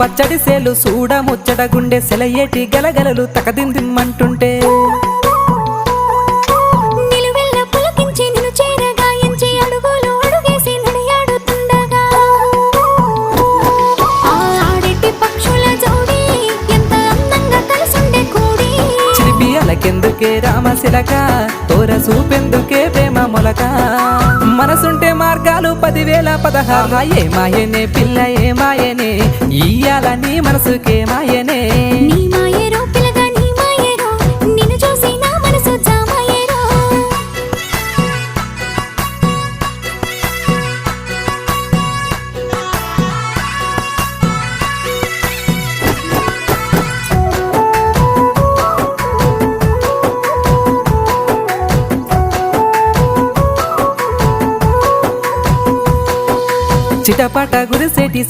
పచ్చడి సేలు సూడ ముచ్చట గుండె సెలయేటి గలగలలు తకదిందిమ్మంటుంటే. అలకెందుకే రామశిలక తోర సూపెందుకే ప్రేమ మొలక. మనసుంటే మార్గాలు పదివేల పదహారు. ఏ మాయనే పిల్ల ఏ మాయనే ఇయ్యాల నీ మనసుకే మాయనే. నీ మాయేరో పిల్లగా నీ మాయేరో నిన్ను చూసి నా మనసు జామాయేరో. చిటపట గురిసేటి